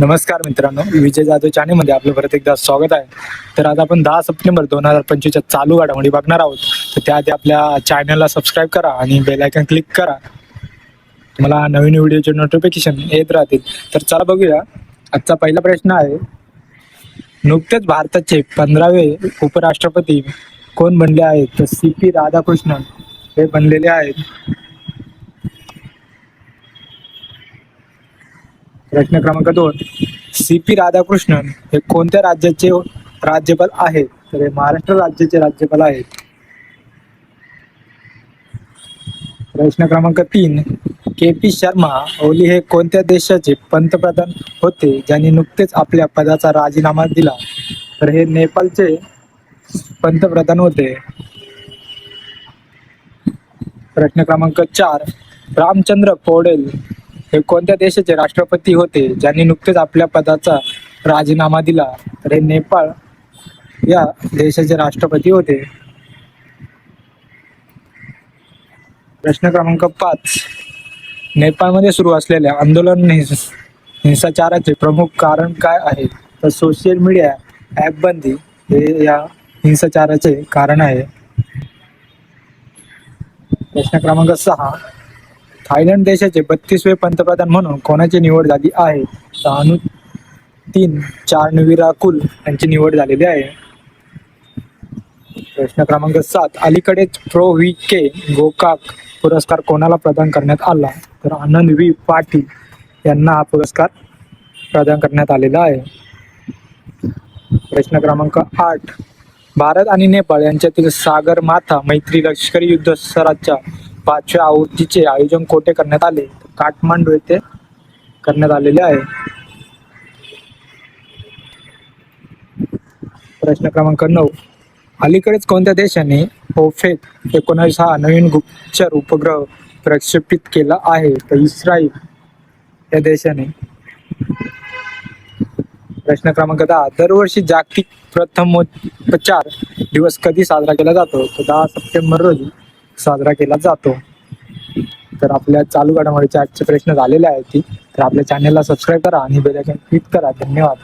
नमस्कार मित्रांनो विजय जाधव चॅनेलमध्ये आपलं परत एकदा स्वागत आहे. तर आज आपण दहा सप्टेंबर दोन हजार पंचवीसच्या चालू घडामोडी बघणार आहोत. तर त्याआधी आपल्या चॅनलला सबस्क्राईब करा आणि बेलायकन क्लिक करा. तुम्हाला नवीन व्हिडिओचे नोटिफिकेशन येत राहतील. तर चला बघूया. आजचा पहिला प्रश्न आहे नुकतेच भारताचे पंधरावे उपराष्ट्रपती कोण बनले आहेत? तर सी पी राधाकृष्णन हे बनलेले आहेत. प्रश्न क्रमांक दोन. सी पी राधाकृष्णन हे कोणत्या राज्याचे राज्यपाल आहेत? तर हे महाराष्ट्र राज्याचे राज्यपाल आहेत. प्रश्न क्रमांक तीन. के पी शर्मा ओली हे कोणत्या देशाचे पंतप्रधान होते? ज्यांनी नुकतेच आपल्या पदाचा राजीनामा दिला. तर हे नेपाळचे पंतप्रधान होते. प्रश्न क्रमांक चार. रामचंद्र पौडेल हे कोणत्या देशाचे राष्ट्रपती होते? ज्यांनी नुकतेच आपल्या पदाचा राजीनामा दिला तर हे नेपाळ या देशाचे राष्ट्रपती होते. प्रश्न क्रमांक पाच. नेपाळमध्ये सुरू असलेल्या आंदोलन हिंसाचाराचे प्रमुख कारण काय आहे? तर सोशल मीडिया ॲप बंदी हे या हिंसाचाराचे कारण आहे. प्रश्न क्रमांक सहा. थायलंड देशाचे बत्तीसवे पंतप्रधान म्हणून कोणाची निवड झाली आहे? तर तीन चार यांची निवड झालेली आहे. प्रश्न क्रमांक सात अलीकडेच प्रो व्ही के गोकाक पुरस्कार कोणाला प्रदान करण्यात आला? तर आनंद व्ही पाटील यांना हा पुरस्कार प्रदान करण्यात आलेला आहे. प्रश्न क्रमांक आठ भारत आणि नेपाळ यांच्यातील सागर माथा मैत्री लष्करी युद्ध सराच्या पाचव्या आवृत्तीचे आयोजन कोठे करण्यात आले? काठमांडू येथे करण्यात आलेले आहे. प्रश्न क्रमांक नऊ. अलीकडेच कोणत्या देशाने ओफेक एकोणावीस हा नवीन गुप्तचर उपग्रह प्रक्षेपित केला आहे? तर इस्राईल या देशाने. प्रश्न क्रमांक दहा. दरवर्षी जागतिक प्रथमोपचार दिवस कधी साजरा केला जातो? तर दहा सप्टेंबर रोजी साजरा केला जातो. तर आपल्या चालू घडामोडीचे आजचे प्रश्न झालेले आहेत. ती तर आपल्या चॅनलला सबस्क्राईब करा आणि बेल आयकॉन क्लिक करा. धन्यवाद.